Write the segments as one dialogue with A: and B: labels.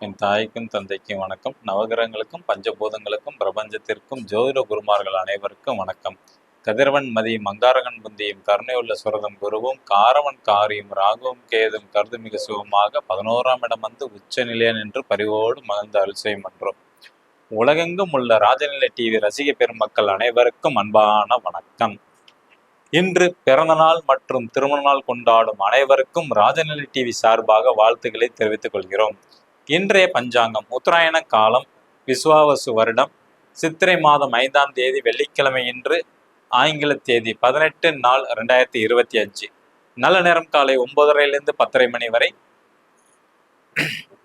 A: என் தாய்க்கும் தந்தைக்கும் வணக்கம். நவகிரகங்களுக்கும் பஞ்சபூதங்களுக்கும் பிரபஞ்சத்திற்கும் ஜோதிட குருமார்கள் அனைவருக்கும் வணக்கம். கதிரவன் மதியும் மங்காரகன் புந்தியும் கருணையுள்ள சுரதம் குருவும் காரவன் காரியும் ராகுவும் கேதும் கருதுமிகு சுகமாக பதினோராம் இடம் வந்து உச்ச நிலையன் என்று பரிவோடு மகிழ்ந்த அருள் செய்யும் உலகெங்கும் உள்ள ராஜநிலை டிவி ரசிக பெருமக்கள் அனைவருக்கும் அன்பான வணக்கம். இன்று பிறந்தநாள் மற்றும் திருமண நாள் கொண்டாடும் அனைவருக்கும் ராஜநிலை டிவி சார்பாக வாழ்த்துக்களை தெரிவித்துக் கொள்கிறோம். இன்றைய பஞ்சாங்கம் உத்தராயண காலம் விஸ்வாவசு வருடம் சித்திரை மாதம் ஐந்தாம் தேதி வெள்ளிக்கிழமை இன்று ஆங்கில தேதி பதினெட்டு நாள் ரெண்டாயிரத்தி இருபத்தி அஞ்சு. நல்ல நேரம் காலை ஒன்பதரையிலிருந்து பத்தரை மணி வரை.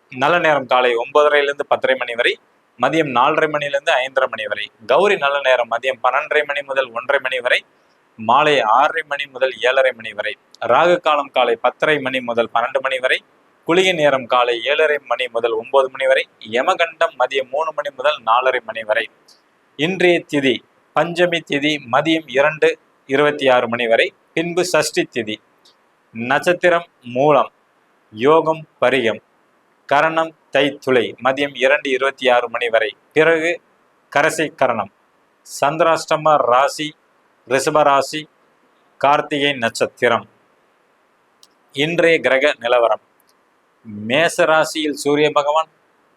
A: நல்ல நேரம் காலை ஒன்பதரையிலிருந்து பத்தரை மணி வரை. மதியம் நாலரை மணியிலிருந்து ஐந்தரை மணி வரை. கௌரி நல்ல நேரம் மதியம் பன்னெண்டரை மணி முதல் ஒன்றரை மணி வரை. மாலை ஆறரை மணி முதல் ஏழரை மணி வரை. ராகு காலம் காலை பத்தரை மணி முதல் பன்னெண்டு மணி வரை. குளிகை நேரம் காலை ஏழரை மணி முதல் ஒன்பது மணி வரை யமகண்டம் மதியம் மூணு மணி முதல் நாலரை மணி வரை. இன்றைய திதி பஞ்சமி திதி மதியம் இரண்டு இருபத்தி ஆறு மணி வரை. பின்பு சஷ்டி திதி. நட்சத்திரம் மூலம் யோகம் பரிகம். கரணம் தைத்துளை மதியம் இரண்டு இருபத்தி ஆறு மணி வரை. பிறகு கரசை கரணம். சந்திராஷ்டம ராசி ரிஷபராசி கார்த்திகை நட்சத்திரம். இன்றைய கிரக நிலவரம். மேச ராசியில் சூரிய பகவான்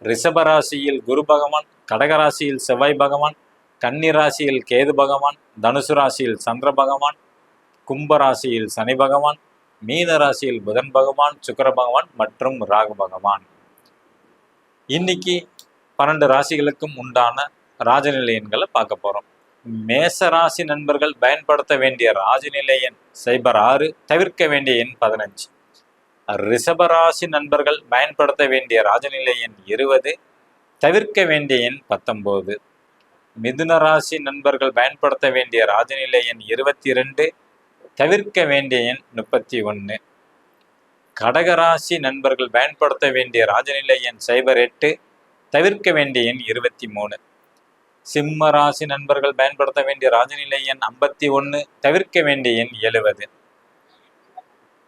A: ரிஷப ராசியில் குரு பகவான் கடகராசியில் செவ்வாய் பகவான் கன்னி ராசியில் கேது பகவான் தனுசு ராசியில் சந்திர பகவான் கும்ப ராசியில் சனி பகவான் மீன ராசியில் புதன் பகவான் சுக்கர பகவான் மற்றும் ராகு பகவான். இன்னைக்கு பன்னெண்டு ராசிகளுக்கும் உண்டான ராஜநிலையன்களை பார்க்க போறோம். மேச ராசி நண்பர்கள் பயன்படுத்த வேண்டிய ராஜநிலையன் சைபர் ஆறு தவிர்க்க வேண்டிய எண் பதினஞ்சு. ரிஷபராசி நண்பர்கள் பயன்படுத்த வேண்டிய ராஜநிலை எண் இருபது தவிர்க்க வேண்டிய எண் பத்தொம்போது. மிதுன ராசி நண்பர்கள் பயன்படுத்த வேண்டிய ராஜநிலை எண் இருபத்தி ரெண்டு தவிர்க்க வேண்டிய எண் முப்பத்தி ஒன்று கடகராசி நண்பர்கள் பயன்படுத்த வேண்டிய ராஜநிலை எண் சைபர் எட்டு தவிர்க்க வேண்டிய எண் இருபத்தி மூணு சிம்ம ராசி நண்பர்கள் பயன்படுத்த வேண்டிய ராஜநிலை எண் ஐம்பத்தி ஒன்று தவிர்க்க வேண்டிய எண் எழுவது.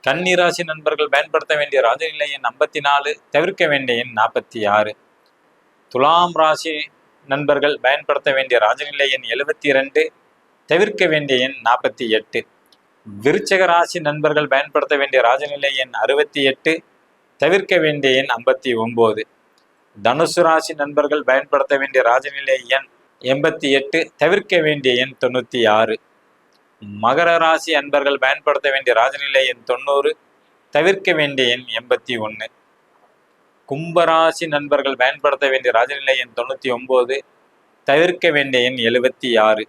A: கன்னிராசி நண்பர்கள் பயன்படுத்த வேண்டிய ராஜநிலை எண் ஐம்பத்தி நாலு தவிர்க்க வேண்டிய எண் நாற்பத்தி ஆறு துலாம் ராசி நண்பர்கள் பயன்படுத்த வேண்டிய ராஜநிலை எண் எழுபத்தி ரெண்டு தவிர்க்க வேண்டிய எண் நாற்பத்தி எட்டு விருச்சக ராசி நண்பர்கள் பயன்படுத்த வேண்டிய ராஜநிலை எண் அறுபத்தி எட்டு தவிர்க்க வேண்டிய எண் ஐம்பத்தி ஒம்பது தனுசு ராசி நண்பர்கள் பயன்படுத்த வேண்டிய ராஜநிலை எண் எண்பத்தி எட்டு தவிர்க்க வேண்டிய எண் தொண்ணூற்றி ஆறு மகர ராசி அன்பர்கள் பயன்படுத்த வேண்டிய ராஜநிலை எண் தொண்ணூறு தவிர்க்க வேண்டிய எண் எண்பத்தி ஒன்று கும்பராசி நண்பர்கள் பயன்படுத்த வேண்டிய ராஜநிலை எண் தொண்ணூற்றி ஒம்பது தவிர்க்க வேண்டிய எண் எழுபத்தி ஆறு.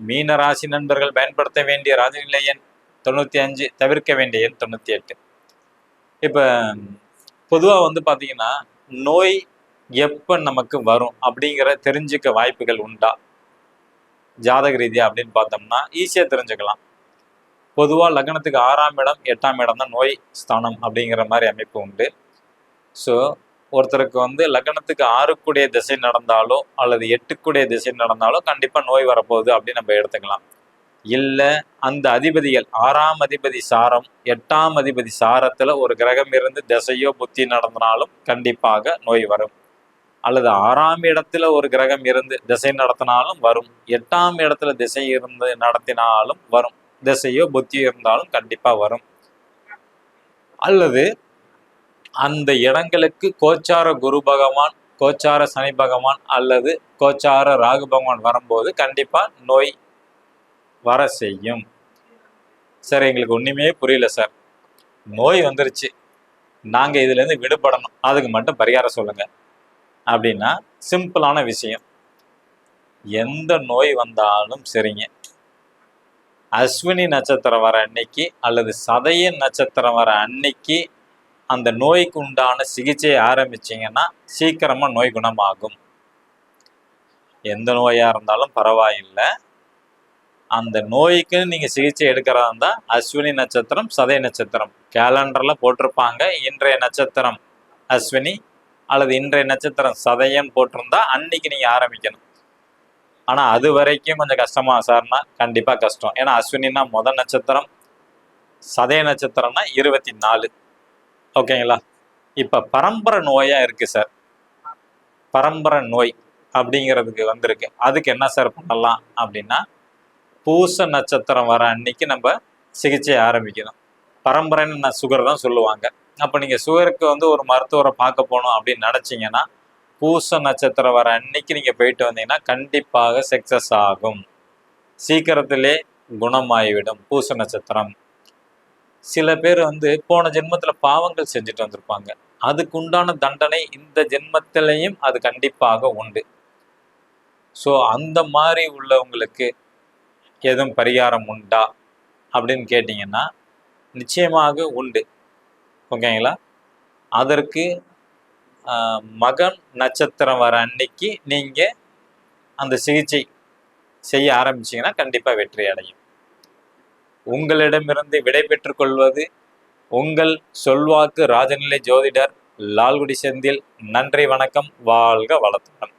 A: மீன ராசி நண்பர்கள் பயன்படுத்த வேண்டிய ராஜநிலை எண் தொண்ணூற்றி அஞ்சு தவிர்க்க வேண்டிய எண் தொண்ணூற்றி எட்டு. இப்போ பொதுவாக வந்து பார்த்தீங்கன்னா நோய் எப்போ நமக்கு வரும் அப்படிங்கிற தெரிஞ்சுக்க வாய்ப்புகள் உண்டா? ஜாதக ரீதியா அப்படின்னு பார்த்தோம்னா ஈஸியாக தெரிஞ்சுக்கலாம். பொதுவாக லக்னத்துக்கு ஆறாம் இடம் எட்டாம் இடம் தான் நோய் ஸ்தானம் அப்படிங்கிற மாதிரி அமைப்பு உண்டு. ஸோ ஒருத்தருக்கு வந்து லக்னத்துக்கு ஆறுக்குடைய திசை நடந்தாலோ அல்லது எட்டுக்குடைய திசை நடந்தாலோ கண்டிப்பாக நோய் வரப்போகுது அப்படின்னு நம்ம எடுத்துக்கலாம். இல்லை அந்த அதிபதிகள் ஆறாம் அதிபதி சாரம் எட்டாம் அதிபதி சாரத்தில் ஒரு கிரகம் இருந்து திசையோ புத்தி நடந்தனாலும் கண்டிப்பாக நோய் வரும். அல்லது ஆறாம் இடத்துல ஒரு கிரகம் இருந்து திசை நடத்தினாலும் வரும். எட்டாம் இடத்துல திசை இருந்து நடத்தினாலும் வரும். திசையோ புத்தியோ இருந்தாலும் கண்டிப்பாக வரும். அல்லது அந்த இடங்களுக்கு கோச்சார குரு பகவான் கோச்சார சனி பகவான் அல்லது கோச்சார ராகு பகவான் வரும்போது கண்டிப்பாக நோய் வர செய்யும். சார் எங்களுக்கு ஒன்றுமே புரியல சார் நோய் வந்துருச்சு. நாங்கள் இதுலேருந்து விடுபடணும். அதுக்கு மட்டும் பரிகாரம் சொல்லுங்கள் அப்படின்னா சிம்பிளான விஷயம். எந்த நோய் வந்தாலும் சரிங்க. அஸ்வினி நட்சத்திரம் வர அன்னைக்கு அல்லது சதய நட்சத்திரம் வர அன்னைக்கு அந்த நோய்க்கு உண்டான சிகிச்சையை ஆரம்பிச்சீங்கன்னா சீக்கிரமாக நோய் குணமாகும். எந்த நோயாக இருந்தாலும் பரவாயில்லை. அந்த நோய்க்கு நீங்கள் சிகிச்சை எடுக்கிறதா இருந்தால் அஸ்வினி நட்சத்திரம் சதய நட்சத்திரம். கேலண்டரில் போட்டிருப்பாங்க. இன்றைய நட்சத்திரம் அஸ்வினி அல்லது இன்றைய நட்சத்திரம் சதயம் போட்டிருந்தா அன்னைக்கு நீங்க ஆரம்பிக்கணும். ஆனா அது வரைக்கும் கொஞ்சம் கஷ்டமா சார்னா கண்டிப்பா கஷ்டம். ஏன்னா அஸ்வினின்னா முதல் நட்சத்திரம் சதய நட்சத்திரம்னா இருபத்தி நாலு ஓகேங்களா? இப்ப பரம்பரை நோயா இருக்கு சார். பரம்பரை நோய் அப்படிங்கிறதுக்கு வந்திருக்கு. அதுக்கு என்ன சார் பண்ணலாம் அப்படின்னா பூச நட்சத்திரம் வர அன்னைக்கு நம்ம சிகிச்சை ஆரம்பிக்கணும். பரம்பரைன்னு நான் சுகர் தான் சொல்லுவாங்க. அப்போ நீங்கள் சுகருக்கு வந்து ஒரு மருத்துவரை பார்க்க போகணும் அப்படின்னு நினச்சிங்கன்னா பூச நட்சத்திரம் வர அன்னைக்கு நீங்கள் போயிட்டு வந்தீங்கன்னா கண்டிப்பாக சக்ஸஸ் ஆகும். சீக்கிரத்திலே குணமாகிவிடும் பூச நட்சத்திரம். சில பேர் வந்து போன ஜென்மத்தில் பாவங்கள் செஞ்சுட்டு வந்திருப்பாங்க. அதுக்கு உண்டான தண்டனை இந்த ஜென்மத்திலையும் அது கண்டிப்பாக உண்டு. ஸோ அந்த மாதிரி உள்ளவங்களுக்கு எதுவும் பரிகாரம் உண்டா அப்படின்னு கேட்டிங்கன்னா நிச்சயமாக உண்டு. ஓகேங்களா? அதற்கு மகன் நட்சத்திரம் வர அன்னைக்கு நீங்கள் அந்த சிகிச்சை செய்ய ஆரம்பிச்சீங்கன்னா கண்டிப்பாக வெற்றி அடையும். உங்களிடமிருந்து விடை பெற்றுக்கொள்வது உங்கள் சொல்வாக்கு ராஜநிலை ஜோதிடர் லால்குடி செந்தில். நன்றி வணக்கம் வாழ்க வளத்துடன்.